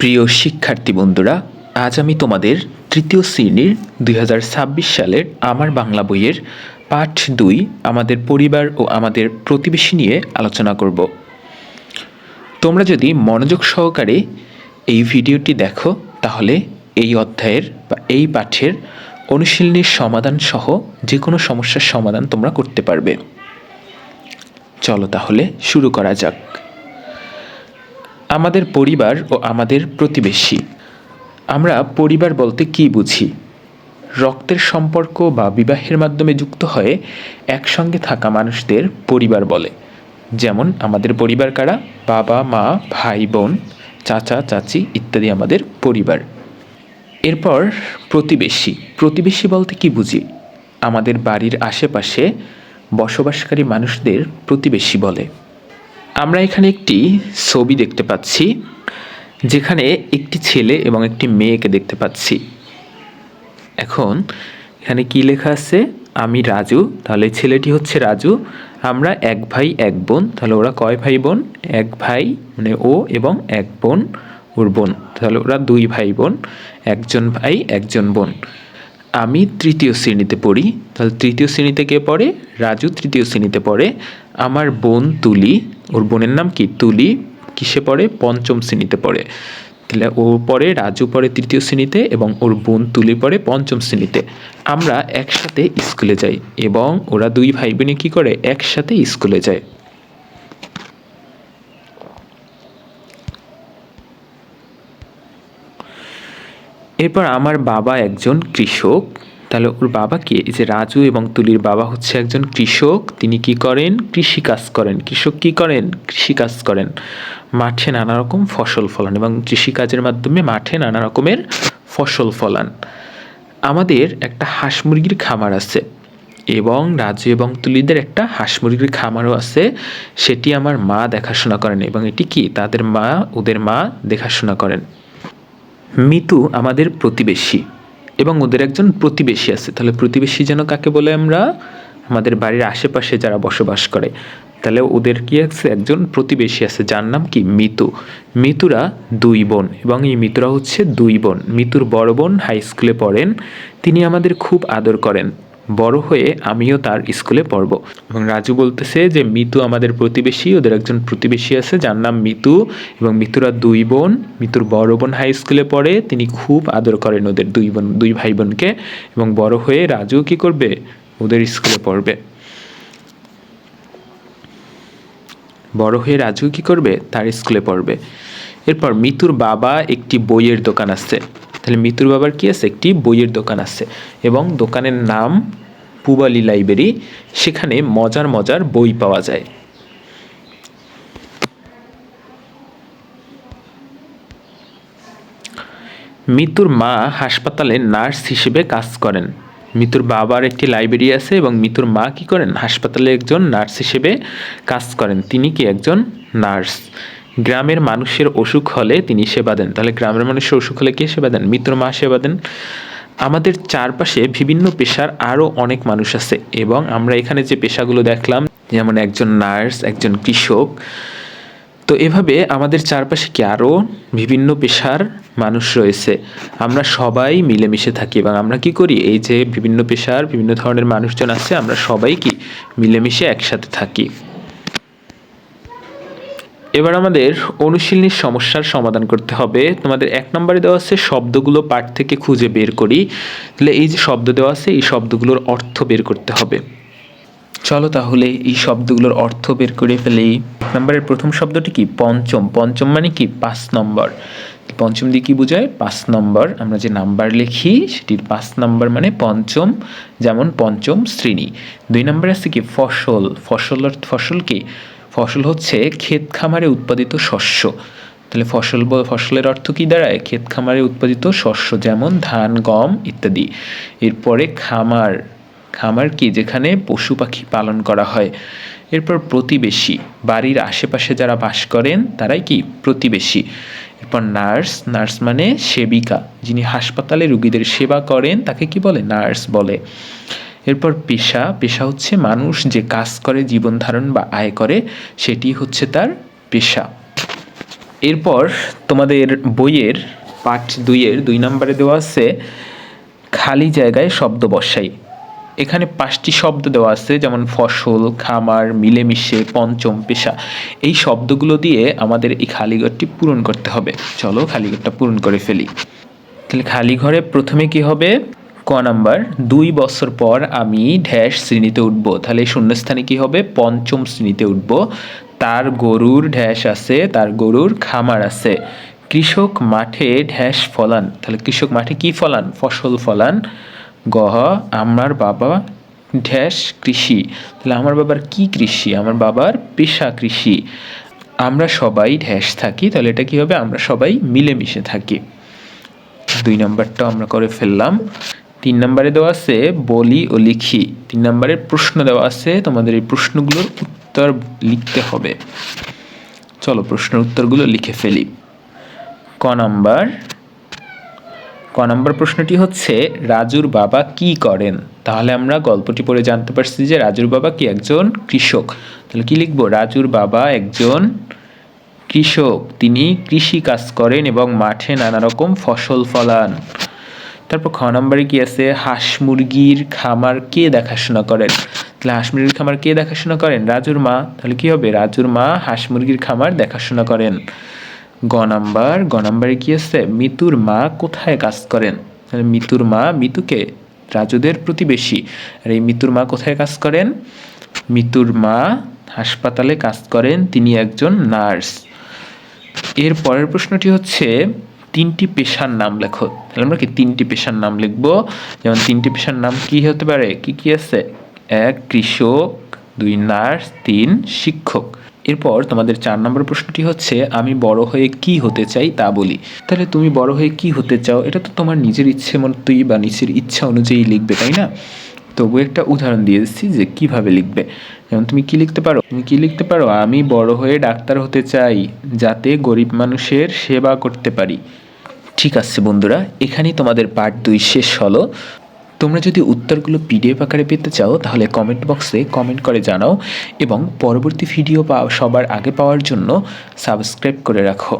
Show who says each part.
Speaker 1: প্রিয় শিক্ষার্থী বন্ধুরা, আজ আমি তোমাদের তৃতীয় শ্রেণির দুই হাজার ছাব্বিশ সালের আমার বাংলা বইয়ের পাঠ দুই আমাদের পরিবার ও আমাদের প্রতিবেশী নিয়ে আলোচনা করব। তোমরা যদি মনোযোগ সহকারে এই ভিডিওটি দেখো, তাহলে এই অধ্যায়ের বা এই পাঠের অনুশীলনীর সমাধান সহ যে কোনো সমস্যার সমাধান তোমরা করতে পারবে। চলো তাহলে শুরু করা যাক। আমাদের পরিবার ও আমাদের প্রতিবেশী। আমরা পরিবার বলতে কি বুঝি? রক্তের সম্পর্ক বা বিবাহের মাধ্যমে যুক্ত হয়ে একসঙ্গে থাকা মানুষদের পরিবার বলে। যেমন আমাদের পরিবার কারা? বাবা, মা, ভাই, বোন, চাচা, চাচি ইত্যাদি আমাদের পরিবার। এরপর প্রতিবেশী। প্রতিবেশী বলতে কি বুঝি? আমাদের বাড়ির আশেপাশে বসবাসকারী মানুষদের প্রতিবেশী বলে। আমরা এখানে একটি ছবি দেখতে পাচ্ছি, যেখানে একটি ছেলে এবং একটি মেয়েকে দেখতে পাচ্ছি। এখন এখানে কি লেখা আছে? আমি রাজু। তাহলে ছেলেটি হচ্ছে রাজু। আমরা এক ভাই, এক বোন। তাহলে ওরা কয় ভাই বোন? এক ভাই মানে ও এবং এক বোন, ওর বোন। তাহলে ওরা দুই ভাই বোন, একজন ভাই, একজন বোন। আমি তৃতীয় শ্রেণীতে পড়ি, তাহলে তৃতীয় শ্রেণীতে কে পড়ে? রাজু তৃতীয় শ্রেণীতে পড়ে। আমার বোন তুলি, ওর বোনের নাম কি? তুলি কিসে পড়ে? পঞ্চম শ্রেণীতে পড়ে। তাহলে ও পড়ে, রাজু পড়ে তৃতীয় শ্রেণীতে এবং ওর বোন তুলি পড়ে পঞ্চম শ্রেণীতে। আমরা একসাথে স্কুলে যাই এবং ওরা দুই ভাই বোনে কী করে? একসাথে স্কুলে যায়। এরপর আমার বাবা একজন কৃষক। তাহলে ওর বাবা কি? এই যে রাজু এবং তুলির বাবা হচ্ছে একজন কৃষক। তিনি কি করেন? কৃষি কাজ করেন। কৃষক কি করেন? কৃষি কাজ করেন। মাঠে নানা রকম ফসল ফলান এবং কৃষিকাজের মাধ্যমে মাঠে নানা রকমের ফসল ফলান। আমাদের একটা হাঁস মুরগির খামার আছে এবং রাজু এবং তুলিদের একটা হাঁস মুরগির খামারও আছে। সেটি আমার মা দেখাশোনা করেন এবং এটি কি? তাদের মা, ওদের মা দেখাশোনা করেন। মিতু আমাদের প্রতিবেশী এবং ওদের একজন প্রতিবেশী আছে। তাহলে প্রতিবেশী যেন কাকে বলে আমরা? আমাদের বাড়ির আশেপাশে যারা বসবাস করে। তাহলে ওদের কি আছে? একজন প্রতিবেশী আছে, যার নাম কি? মিতু। মিতুরা দুই বোন এবং এই মিতুরা হচ্ছে দুই বোন। মিতুর বড় বোন হাই স্কুলে পড়েন। তিনি আমাদের খুব আদর করেন। বড় হয়ে আমিও তার স্কুলে পড়ব। এবং রাজু বলতেছে যে, মিতু আমাদের প্রতিবেশী, ওদের একজন প্রতিবেশী আছে, যার নাম মিতু। এবং মিতুরা দুই বোন, মিতুর বড় বোন হাই স্কুলে পড়ে, তিনি খুব আদর করেন ওদের দুই বোন, দুই ভাই বোনকে। এবং বড় হয়ে রাজু কি করবে? ওদের স্কুলে পড়বে। বড় হয়ে রাজু কি করবে? তার স্কুলে পড়বে। এরপর মিতুর বাবা একটি বইয়ের দোকান আছে। তাহলে মিতুর বাবার কি আছে? একটি বইয়ের দোকান আছে। এবং দোকানের নাম পুবালি লাইব্রেরি, সেখানে মজার মজার বই পাওয়া যায়। মিতুর মা হাসপাতালে নার্স হিসেবে কাজ করেন। মিতুর বাবার একটি লাইব্রেরি আছে এবং মিতুর মা কি করেন? হাসপাতালে একজন নার্স হিসেবে কাজ করেন। তিনি কি একজন নার্স? গ্রামের মানুষের অসুখ হলে তিনি সেবা দেন। তাহলে গ্রামের মানুষের অসুখ হলে কে সেবা দেন? মিত্র মা সেবা দেন। আমাদের চারপাশে বিভিন্ন পেশার আরও অনেক মানুষ আছে এবং আমরা এখানে যে পেশাগুলো দেখলাম, যেমন একজন নার্স, একজন কৃষক, তো এভাবে আমাদের চারপাশে কি আরও বিভিন্ন পেশার মানুষ রয়েছে? আমরা সবাই মিলেমিশে থাকি এবং আমরা কি করি? এই যে বিভিন্ন পেশার বিভিন্ন ধরনের মানুষজন আছে, আমরা সবাই কি মিলেমিশে একসাথে থাকি? এবার আমাদের অনুশীলনীর সমস্যার সমাধান করতে হবে। তোমাদের এক নম্বরে দেওয়া আছে, শব্দগুলো পাঠ থেকে খুঁজে বের করি। তাহলে এই যে শব্দ দেওয়া আছে, এই শব্দগুলোর অর্থ বের করতে হবে। চলো তাহলে এই শব্দগুলোর অর্থ বের করে ফেলি। নাম্বারের প্রথম শব্দটি কি? পঞ্চম। পঞ্চম মানে কি? পাঁচ নম্বর। পঞ্চম দিয়ে কি বোঝায়? পাঁচ নম্বর। আমরা যে নাম্বার লিখি, সেটির পাঁচ নম্বর মানে পঞ্চম, যেমন পঞ্চম শ্রেণি। দুই নম্বর আছে কি? ফসল। ফসল ফসল কি? ফসল হচ্ছে ক্ষেত খামারে উৎপাদিত শস্য। তাহলে ফসল ফসলের অর্থ কী দাঁড়ায়? ক্ষেত খামারে উৎপাদিত শস্য যেমন ধান, গম ইত্যাদি। এরপরে খামার। খামার কি? যেখানে পশু পাখি পালন করা হয়। এরপর প্রতিবেশী। বাড়ির আশেপাশে যারা বাস করেন, তারাই কি? প্রতিবেশী। এরপর নার্স। নার্স মানে সেবিকা। যিনি হাসপাতালে রুগীদের সেবা করেন, তাকে কি বলে? নার্স বলে। এরপর পেশা। পেশা হচ্ছে মানুষ যে কাজ করে, জীবন ধারণ বা আয় করে, সেটি হচ্ছে তার পেশা। এরপর তোমাদের বইয়ের পাঠ দুইয়ের দুই নম্বরে দেওয়া আছে, খালি জায়গায় শব্দ বসাই। এখানে পাঁচটি শব্দ দেওয়া আছে, যেমন ফসল, খামার, মিলেমিশে, পঞ্চম পেশা। এই শব্দগুলো দিয়ে আমাদের এই খালিঘরটি পূরণ করতে হবে। চলো খালিঘরটা পূরণ করে ফেলি। তাহলে খালি ঘরে প্রথমে কি হবে? ক নাম্বার, দুই বছর পর আমি ঢ্যাস শ্রেণীতে উঠব। তাহলে শূন্যস্থানে কি হবে? পঞ্চম শ্রেণীতে উঠব। তার গরুর ঢ্যাস আছে, তার গরুর খামার আছে। কৃষক মাঠে ঢ্যাস ফলান। তাহলে কৃষক মাঠে কি ফলান? ফসল ফলান। গহ আমার বাবা ঢ্যাস কৃষি। তাহলে আমার বাবার কি কৃষি? আমার বাবার পেশা কৃষি। আমরা সবাই ঢ্যাস থাকি, তাহলে এটা কি হবে? আমরা সবাই মিলেমিশে থাকি। দুই নাম্বারটা আমরা করে ফেললাম। তিন নম্বরে দেওয়া আছে, বলি ও লিখি। তিন নম্বরের প্রশ্ন দেওয়া আছে, তোমাদের এই প্রশ্নগুলোর উত্তর লিখতে হবে। চলো প্রশ্নের উত্তরগুলো লিখে ফেলি। ক নাম্বার, ক নম্বর প্রশ্নটি হচ্ছে, রাজুর বাবা কি করেন? তাহলে আমরা গল্পটি পড়ে জানতে পারছি যে রাজুর বাবা কি একজন কৃষক। তাহলে কি লিখব? রাজুর বাবা একজন কৃষক। তিনি কৃষি কাজ করেন এবং মাঠে নানা রকম ফসল ফলান। তারপর খ নম্বরে কি আছে? হাঁস মুরগির খামার কে দেখাশোনা করেন? তাহলে হাঁস মুরগির খামার কে দেখাশোনা করেন? রাজুর মা। তাহলে কি হবে? রাজুর মা হাঁস মুরগির খামার দেখাশোনা করেন। গ নাম্বার, গ নাম্বারে কি আছে? মিতুর মা কোথায় কাজ করেন? তাহলে মিতুর মা মিতুকে, রাজুদের প্রতিবেশী। আর এই মিতুর মা কোথায় কাজ করেন? মিতুর মা হাসপাতালে কাজ করেন, তিনি একজন নার্স। এর পরের প্রশ্নটি হচ্ছে তিনটি পেশার নাম লেখো। তাহলে আমরা কি তিনটি পেশার নাম লিখব? যেমন তিনটি পেশার নাম কি হতে পারে? কি কি আছে? এক, কৃষক, দুই, নার্স, তিন, শিক্ষক। এরপর তোমাদের চার নম্বর প্রশ্নটি হচ্ছে, আমি বড় হয়ে কি হতে চাই তা বলি। তাহলে তুমি বড় হয়ে কি হতে চাও? এটা তো তোমার নিজের ইচ্ছে মতোই বা নিজের ইচ্ছা অনুযায়ী লিখবে, তাই না? তবু একটা উদাহরণ দিয়ে দিচ্ছি যে কীভাবে লিখবে। যেমন তুমি কি লিখতে পারো? তুমি কি লিখতে পারো? আমি বড় হয়ে ডাক্তার হতে চাই যাতে গরিব মানুষের সেবা করতে পারি। ঠিক আছে বন্ধুরা, এখানেই তোমাদের পার্ট দুই শেষ হলো। তোমরা যদি উত্তরগুলো পিডিএফ আকারে পেতে চাও, তাহলে কমেন্ট বক্সে কমেন্ট করে জানাও এবং পরবর্তী ভিডিও পাওয়া, সবার আগে পাওয়ার জন্য সাবস্ক্রাইব করে রাখো।